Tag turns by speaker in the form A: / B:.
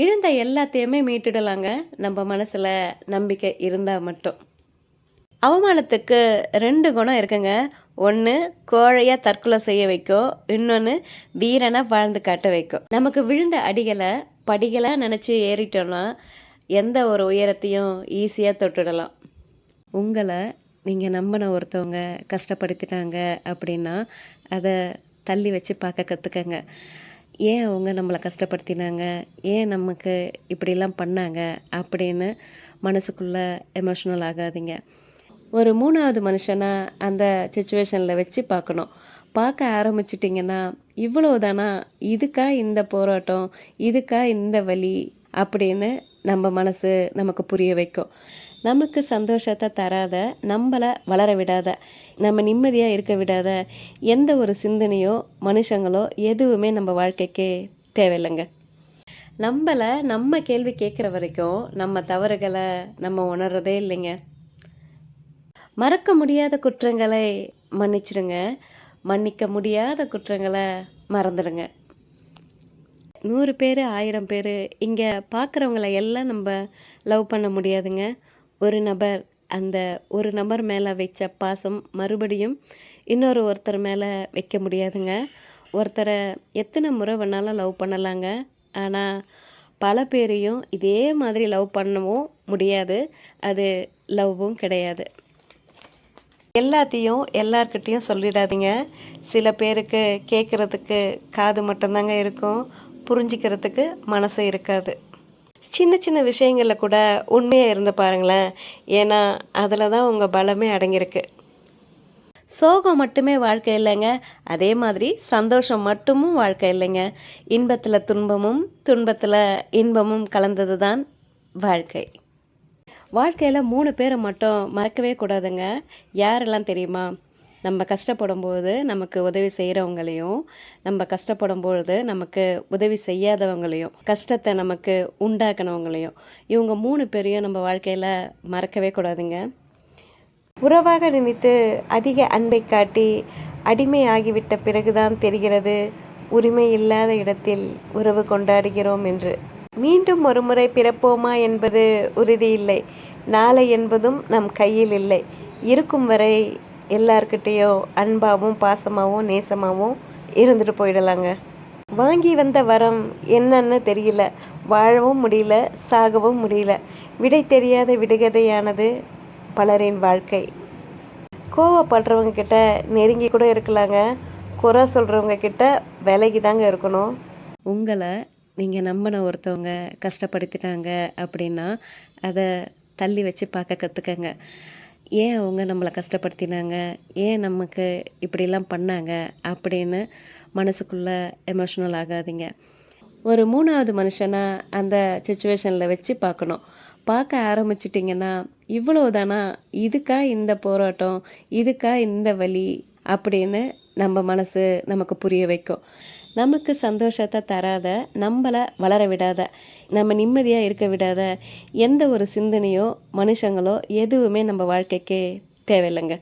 A: இழந்த எல்லாத்தையுமே மீட்டுடலாங்க. நம்ம மனசில் நம்பிக்கை இருந்தால் மட்டும். அவமானத்துக்கு ரெண்டு குணம் இருக்குங்க. ஒன்று கோழையாக தற்கொலை செய்ய வைக்கும். இன்னொன்று வீரனாக வாழ்ந்து காட்ட வைக்கும். நமக்கு விழுந்த அடிகளை படிகளாக நினச்சி ஏறிட்டோம்னா எந்த ஒரு உயரத்தையும் ஈஸியாக தொட்டுடலாம். உங்களை நீங்கள் நம்பின ஒருத்தவங்க கஷ்டப்படுத்திட்டாங்க அப்படின்னா அதை தள்ளி வச்சு பார்க்க கற்றுக்கங்க ஏன் அவங்க நம்மளை கஷ்டப்படுத்தினாங்க? ஏன் நமக்கு இப்படிலாம் பண்ணாங்க? அப்படின்னு மனசுக்குள்ளே எமோஷ்னல் ஆகாதீங்க. ஒரு மூணாவது மனுஷனாக அந்த சுச்சுவேஷனில் வச்சு பார்க்கணும். பார்க்க ஆரம்பிச்சிட்டிங்கன்னா இவ்வளோதானா இதுக்கா இந்த போராட்டம்? இதுக்கா இந்த வழி அப்படின்னு நம்ம மனசு நமக்கு புரிய வைக்கும். நமக்கு சந்தோஷத்தை தராத நம்மளை வளர விடாத நம்ம நிம்மதியாக இருக்க விடாத எந்த ஒரு சிந்தனையோ மனுஷங்களோ எதுவுமே நம்ம வாழ்க்கைக்கு தேவையில்லைங்க. நம்மளை நம்ம கேள்வி கேட்குற வரைக்கும் நம்ம தவறுகளை நம்ம உணர்றதே இல்லைங்க. மறக்க முடியாத குற்றங்களை மன்னிச்சிடுங்க மன்னிக்க முடியாத குற்றங்களை மறந்துடுங்க. நூறு பேர் ஆயிரம் பேர் இங்கே பார்க்குறவங்கள எல்லாம் நம்ம லவ் பண்ண முடியாதுங்க. ஒரு நபர் அந்த ஒரு நபர் மேலே வச்ச பாசம் மறுபடியும் இன்னொரு ஒருத்தர் மேலே வைக்க முடியாதுங்க. ஒருத்தரை எத்தனை முறை வேணாலும் லவ் பண்ணலாங்க. ஆனால் பல பேரையும் இதே மாதிரி லவ் பண்ணவும் முடியாது. அது லவ்வும் கிடையாது. எல்லாத்தையும் எல்லார்கிட்டேயும் சொல்லிடாதீங்க. சில பேருக்கு கேட்குறதுக்கு காது மட்டும்தாங்க இருக்கும். புரிஞ்சிக்கிறதுக்கு மனசு இருக்காது. சின்ன சின்ன விஷயங்களில் கூட உண்மையாக இருந்து பாருங்களேன். ஏன்னா அதில் தான் உங்கள் பலமே அடங்கியிருக்கு. சோகம் மட்டுமே வாழ்க்கை இல்லைங்க. அதே மாதிரி சந்தோஷம் மட்டுமும் வாழ்க்கை இல்லைங்க. இன்பத்தில் துன்பமும் துன்பத்தில் இன்பமும் கலந்தது தான் வாழ்க்கை. வாழ்க்கையில் மூணு பேரை மட்டும் மறக்கவே கூடாதுங்க. யாரெல்லாம் தெரியுமா? நம்ம கஷ்டப்படும் போது நமக்கு உதவி செய்கிறவங்களையும் நம்ம கஷ்டப்படும் பொழுது நமக்கு உதவி செய்யாதவங்களையும் கஷ்டத்தை நமக்கு உண்டாக்குனவங்களையும் இவங்க மூணு பேரையும் நம்ம வாழ்க்கையில் மறக்கவே கூடாதுங்க. உறவாக நினைத்து அதிக அன்பை காட்டி அடிமை ஆகிவிட்ட பிறகுதான் தெரிகிறது உரிமை இல்லாத இடத்தில் உறவு கொண்டாடுகிறோம் என்று. மீண்டும் ஒருமுறை பிறப்போமா என்பது உறுதி இல்லை. நாளை என்பதும் நம் கையில் இல்லை. இருக்கும் வரை எல்லார்கிட்டேயோ அன்பாகவும் பாசமாகவும் நேசமாகவும் இருந்துட்டு போயிடலாங்க. வாங்கி வந்த வரம் என்னன்னு தெரியல. வாழவும் முடியல சாகவும் முடியல. விடை தெரியாத விடுகதையானது பலரின் வாழ்க்கை. கோவப்படுறவங்க கிட்ட நெருங்கி கூட இருக்கலாங்க. குறை சொல்கிறவங்க கிட்ட விலகி தாங்க இருக்கணும். உங்களை நீங்கள் நம்பின ஒருத்தவங்க கஷ்டப்படுத்திட்டாங்க அப்படின்னா அதை தள்ளி வச்சு பார்க்க கற்றுக்கங்க ஏன் அவங்க நம்மளை கஷ்டப்படுத்தினாங்க? ஏன் நமக்கு இப்படிலாம் பண்ணாங்க? அப்படின்னு மனசுக்குள்ளே எமோஷ்னல் ஆகாதீங்க. ஒரு மூணாவது மனுஷனாக அந்த சுச்சுவேஷனில் வச்சு பார்க்கணும். பார்க்க ஆரம்பிச்சிட்டிங்கன்னா இவ்வளோதானா இதுக்கா இந்த போராட்டம்? இதுக்கா இந்த வழி அப்படின்னு நம்ம மனசு நமக்கு புரிய வைக்கும். நமக்கு சந்தோஷத்தை தராத நம்மளை வளர விடாத நம்ம நிம்மதியாக இருக்க விடாத எந்த ஒரு சிந்தனையோ மனுஷங்களோ எதுவுமே நம்ம வாழ்க்கைக்கு தேவையில்லைங்க.